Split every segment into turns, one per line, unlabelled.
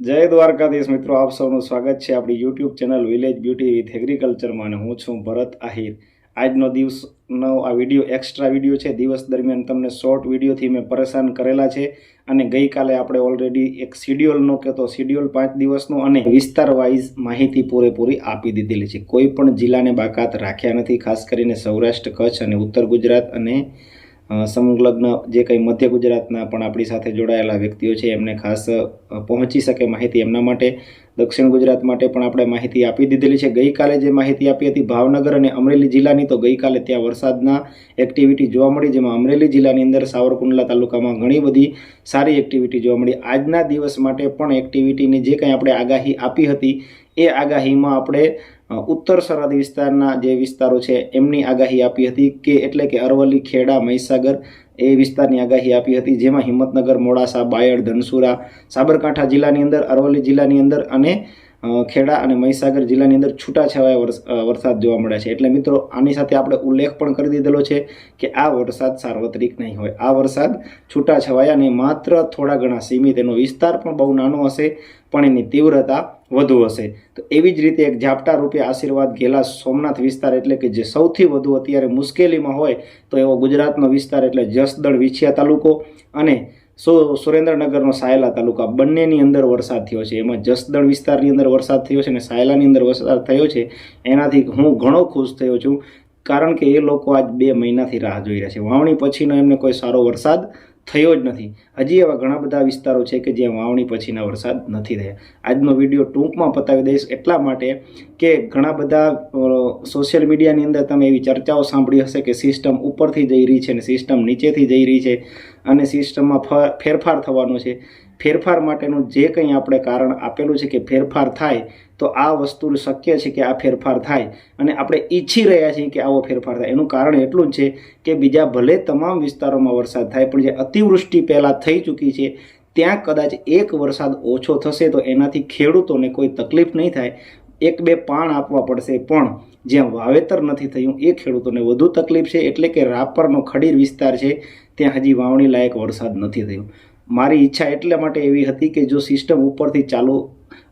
જય દ્વારકાધીશ મિત્રો, આપ સૌનું સ્વાગત છે આપણી YouTube channel village beauty with એગ્રીકલ્ચરમાં અને હું છું ભરત આહિર. આજનો દિવસનો આ વીડિયો એક્સ્ટ્રા વીડિયો છે. દિવસ દરમિયાન તમને શોર્ટ વિડીયોથી મેં પરેશાન કરેલા છે અને ગઈકાલે આપણે ઓલરેડી એક શિડ્યુલનો કહેતો શિડ્યુલ પાંચ દિવસનો અને વિસ્તાર વાઇઝ માહિતી પૂરેપૂરી આપી દીધેલી છે. કોઈ પણ જિલ્લાને બાકાત રાખ્યા નથી, ખાસ કરીને સૌરાષ્ટ્ર, કચ્છ અને ઉત્તર ગુજરાત અને સંલગ્ન જે કંઈ મધ્ય ગુજરાતના પણ આપણી સાથે જોડાયેલા વ્યક્તિઓ છે, એમને ખાસ પહોંચી શકે માહિતી એમના માટે. દક્ષિણ ગુજરાત માટે પણ આપણે માહિતી આપી દીધેલી છે. ગઈકાલે જે માહિતી આપી હતી ભાવનગર અને અમરેલી જિલ્લાની, તો ગઈકાલે ત્યાં વરસાદના એક્ટિવિટી જોવા મળી, જેમાં અમરેલી જિલ્લાની અંદર સાવરકુંડલા તાલુકામાં ઘણી બધી સારી એક્ટિવિટી જોવા મળી. આજના દિવસ માટે પણ એક્ટિવિટીની જે કંઈ આપણે આગાહી આપી હતી, એ આગાહીમાં આપણે ઉત્તર સરહદ વિસ્તારના જે વિસ્તારો છે, એમની આગાહી આપી હતી કે એટલે કે અરવલ્લી, ખેડા, મહીસાગર એ વિસ્તારની આગાહી આપી હતી, જેમાં હિંમતનગર, મોડાસા, બાયડ, ધનસુરા, સાબરકાંઠા જિલ્લાની અંદર, અરવલ્લી જિલ્લાની અંદર અને ખેડા અને મહીસાગર જિલ્લાની અંદર છૂટાછવાયા વરસ- વરસાદ જોવા મળે છે. એટલે મિત્રો, આની સાથે આપણે ઉલ્લેખ પણ કરી દીધેલો છે કે આ વરસાદ સાર્વત્રિક નહીં હોય. આ વરસાદ છૂટાછવાયા અને માત્ર થોડા ઘણા સીમિત. એનો વિસ્તાર પણ બહુ નાનો હશે, પણ એની તીવ્રતા વધુ હશે. તો એવી જ રીતે એક ઝાપટા રૂપે આશીર્વાદ ઘેલા સોમનાથ વિસ્તાર એટલે કે જે સૌથી વધુ અત્યારે મુશ્કેલીમાં હોય, તો એવો ગુજરાતનો વિસ્તાર એટલે જસદણ, વિછિયા તાલુકો અને સો સુરેન્દ્રનગરનો સાયલા તાલુકા બંનેની અંદર વરસાદ થયો છે. એમાં જસદણ વિસ્તારની અંદર વરસાદ થયો છે અને સાયલાની અંદર વરસાદ થયો છે. એનાથી હું ઘણો ખુશ થયો છું, કારણ કે એ લોકો આજ બે મહિનાથી રાહ જોઈ રહ્યા છે. વાવણી પછીનો એમને કોઈ સારો વરસાદ થયો જ નથી. હજી એવા ઘણા બધા વિસ્તારો છે કે જ્યાં વાવણી પછીના વરસાદ નથી થયા. આજનો વીડિયો ટૂંકમાં પતાવી દઈશ એટલા માટે કે ઘણા બધા સોશિયલ મીડિયાની અંદર તમે એવી ચર્ચાઓ સાંભળી હશે કે સિસ્ટમ ઉપરથી જઈ રહી છે અને સિસ્ટમ નીચેથી જઈ રહી છે. અને સિસ્ટમમાં ફેરફાર થવાનો છે. ફેરફાર માટેનું જે કંઈ આપણે કારણ આપેલું છે કે ફેરફાર થાય, તો આ વસ્તુ શક્ય છે કે આ ફેરફાર થાય. અને આપણે ઈચ્છી રહ્યા છીએ કે આવો ફેરફાર થાય. એનું કારણ એટલું જ છે કે બીજા ભલે તમામ વિસ્તારોમાં વરસાદ થાય, પણ જે અતિવૃષ્ટિ પહેલાં થઈ ચૂકી છે, ત્યાં કદાચ એક વરસાદ ઓછો થશે તો એનાથી ખેડૂતોને કોઈ તકલીફ નહીં થાય. એક બે પાણ આપવા પડશે. પણ જ્યાં વાવેતર નથી થયું, એ ખેડૂતોને વધુ તકલીફ છે. એટલે કે રાપરનો ખડીર વિસ્તાર છે, ત્યાં હજી વાવણી લાયક વરસાદ નથી થયો. મારી ઈચ્છા એટલા માટે એવી હતી કે જો સિસ્ટમ ઉપરથી ચાલુ,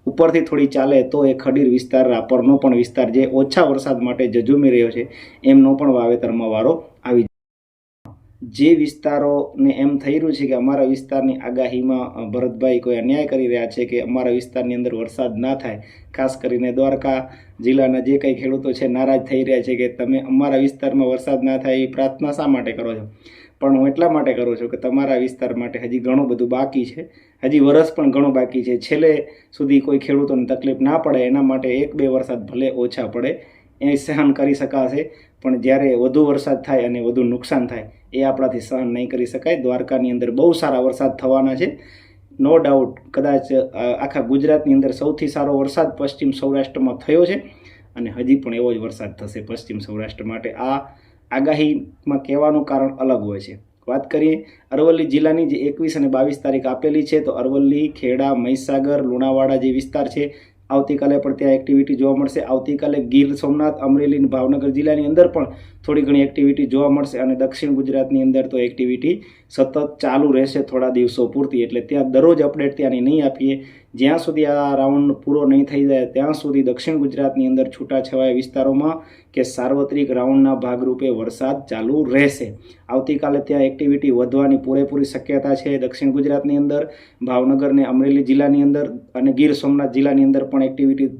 ઉપરથી થોડી ચાલે તો એ ખડીર વિસ્તાર, રાપરનો પણ વિસ્તાર જે ઓછા વરસાદ માટે જજુમી રહ્યો છે, એમનો પણ વાવેતરમાં વારો આવી જે વિસ્તારોને એમ થઈ રહ્યું છે કે અમારા વિસ્તારની આગાહીમાં ભરતભાઈ કોઈ અન્યાય કરી રહ્યા છે કે અમારા વિસ્તારની અંદર વરસાદ ના થાય, ખાસ કરીને દ્વારકા જિલ્લાના જે કંઈ ખેડૂતો છે નારાજ થઈ રહ્યા છે કે તમે અમારા વિસ્તારમાં વરસાદ ના થાય એ પ્રાર્થના શા માટે કરો છો? પણ હું એટલા માટે કરું છું કે તમારા વિસ્તાર માટે હજી ઘણું બધું બાકી છે. હજી વરસ પણ ઘણું બાકી છે. છેલ્લે સુધી કોઈ ખેડૂતોને તકલીફ ના પડે, એના માટે એક બે વરસાદ ભલે ઓછા પડે એ સહન કરી શકાશે. પણ જ્યારે વધુ વરસાદ થાય અને વધુ નુકસાન થાય, એ આપણાથી સહન નહીં કરી શકાય. દ્વારકાની અંદર બહુ સારા વરસાદ થવાના છે. નો ડાઉટ કદાચ આખા ગુજરાતની અંદર સૌથી સારો વરસાદ પશ્ચિમ સૌરાષ્ટ્રમાં થયો છે. અને હજી પણ એવો જ વરસાદ થશે પશ્ચિમ સૌરાષ્ટ્ર માટે. આ આગાહીમાં કહેવાનું કારણ અલગ હોય છે. વાત કરીએ, અરવલ્લી જિલ્લાની જે એકવીસ અને બાવીસ તારીખ આપેલી છે, તો અરવલ્લી, ખેડા, મહીસાગર, લુણાવાડા જે વિસ્તાર છે આવતીકાલે પણ ત્યાં એક્ટિવિટી જોવા મળશે. આવતીકાલે ગીર સોમનાથ, અમરેલી ભાવનગર જિલ્લાની અંદર પણ થોડી ઘણી એક્ટિવિટી જોવા મળશે અને દક્ષિણ ગુજરાતની અંદર તો એક્ટિવિટી સતત ચાલુ રહેશે થોડા દિવસો પૂરતી. એટલે ત્યાં દરરોજ અપડેટ ત્યાંની નહીં આપીએ. જ્યાં સુધી આ રાઉન્ડ પૂરો નહીં થઈ જાય, ત્યાં સુધી દક્ષિણ ગુજરાતની અંદર છૂટાછવાયા વિસ્તારોમાં કે સાર્વત્રિક રાઉન્ડના ભાગરૂપે વરસાદ ચાલુ રહેશે. આવતીકાલે ત્યાં એક્ટિવિટી વધવાની પૂરેપૂરી શક્યતા છે. દક્ષિણ ગુજરાતની અંદર, ભાવનગર ને અમરેલી જિલ્લાની અંદર અને ગીર સોમનાથ જિલ્લાની અંદર પણ એક્ટિવિટી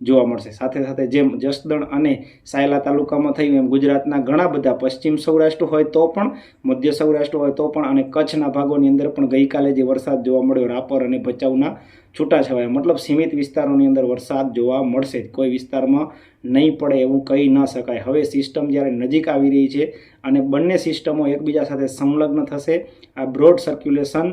જોવા મળશે. સાથે સાથે જેમ જસદણ અને સાયલા તાલુકામાં થયું એમ ગુજરાતના ઘણા બધા પશ્ચિમ સૌરાષ્ટ્ર હોય તો પણ, મધ્ય સૌરાષ્ટ્ર હોય તો પણ અને કચ્છના ભાગોની અંદર પણ ગઈકાલે જે વરસાદ જોવા મળ્યો, રાપર અને ભચાઉના છૂટાછવાયા મતલબ સીમિત વિસ્તારોની અંદર વરસાદ જોવા મળશે. કોઈ વિસ્તારમાં નહીં પડે એવું કહી ન શકાય. હવે સિસ્ટમ જ્યારે નજીક આવી રહી છે અને બંને સિસ્ટમો એકબીજા સાથે સંલગ્ન થશે, આ બ્રોડ સર્ક્યુલેશન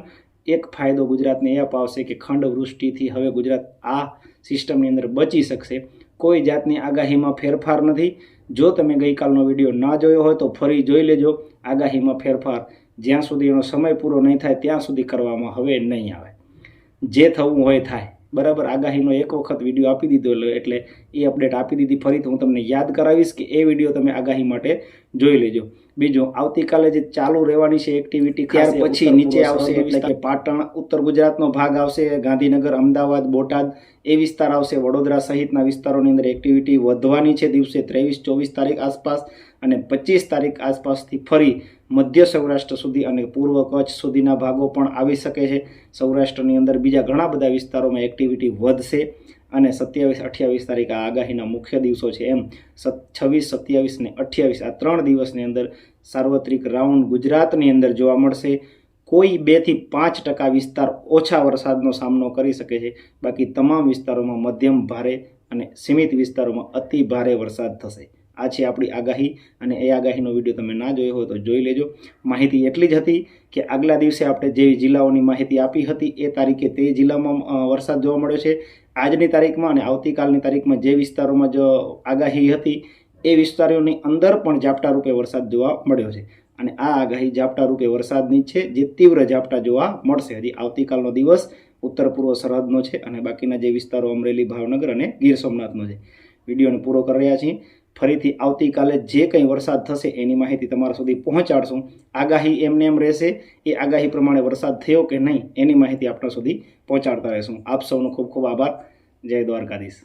એક ફાયદો ગુજરાતને એ અપાવશે કે ખંડ વૃષ્ટિથી હવે ગુજરાત આ સિસ્ટમની અંદર બચી શકશે. કોઈ જાતની આગાહીમાં ફેરફાર નથી. જો તમે ગઈકાલનો વીડિયો ના જોયો હોય તો ફરી જોઈ લેજો. આગાહીમાં ફેરફાર જ્યાં સુધી એનો સમય પૂરો નહીં થાય ત્યાં સુધી કરવામાં હવે નહીં આવે. જે થવું હોય થાય. બરાબર આગાહીનો એક વખત વીડિયો આપી દીધો એટલે- એ અપડેટ આપી દીધી. ફરીથી હું તમને યાદ કરાવીશ કે એ વીડિયો તમે આગાહી માટે જોઈ લેજો. બીજું આવતીકાલે જે ચાલુ રહેવાની છે એક્ટિવિટી ત્યાર પછી નીચે આવશે એટલે કે પાટણ ઉત્તર ગુજરાતનો ભાગ આવશે ગાંધીનગર અમદાવાદ બોટાદ એ વિસ્તાર આવશે. વડોદરા સહિતના વિસ્તારોની અંદર એક્ટિવિટી વધવાની છે. દિવસે ત્રેવીસ ચોવીસ તારીખ આસપાસ અને પચીસ તારીખ આસપાસથી ફરી મધ્ય સૌરાષ્ટ્ર સુધી અને પૂર્વ કચ્છ સુધીના ભાગો પણ આવી શકે છે. સૌરાષ્ટ્રની અંદર બીજા ઘણા બધા વિસ્તારોમાં એક્ટિવિટી વધશે અને સત્યાવીસ, અઠ્યાવીસ તારીખ આ આગાહીના મુખ્ય દિવસો છે. એમ છવ્વીસ, સત્યાવીસ ને અઠ્યાવીસ આ ત્રણ દિવસની અંદર સાર્વત્રિક રાઉન્ડ ગુજરાતની અંદર જોવા મળશે. કોઈ બેથી પાંચ ટકા વિસ્તાર ઓછા વરસાદનો સામનો કરી શકે છે. બાકી તમામ વિસ્તારોમાં મધ્યમ ભારે અને સીમિત વિસ્તારોમાં અતિ ભારે વરસાદ થશે. આ છે આપણી આગાહી અને એ આગાહીનો વીડિયો તમે ના જોયો હોય તો જોઈ લેજો. માહિતી એટલી જ હતી કે આગલા દિવસે આપણે જે જિલ્લાઓની માહિતી આપી હતી એ તારીખે તે જિલ્લામાં વરસાદ જોવા મળ્યો છે. આજની તારીખમાં અને આવતીકાલની તારીખમાં જે વિસ્તારોમાં જો આગાહી હતી એ વિસ્તારોની અંદર પણ ઝાપટા રૂપે વરસાદ જોવા મળ્યો છે. અને આ આગાહી ઝાપટા રૂપે વરસાદની છે જે તીવ્ર ઝાપટા જોવા મળશે. હજી આવતીકાલનો દિવસ ઉત્તર પૂર્વ સરહદનો છે અને બાકીના જે વિસ્તારો અમરેલી, ભાવનગર અને ગીર સોમનાથનો છે. વિડીયોને પૂરો કરી રહ્યા છીએ. ફરીથી આવતીકાલે જે કંઈ વરસાદ થશે એની માહિતી તમારા સુધી પહોંચાડશું. આગાહી એમને એમ રહેશે, એ આગાહી પ્રમાણે વરસાદ થયો કે નહીં એની માહિતી આપણા સુધી પહોંચાડતા રહેશું. આપ સૌનો ખૂબ ખૂબ આભાર. જય દ્વારકાધીશ.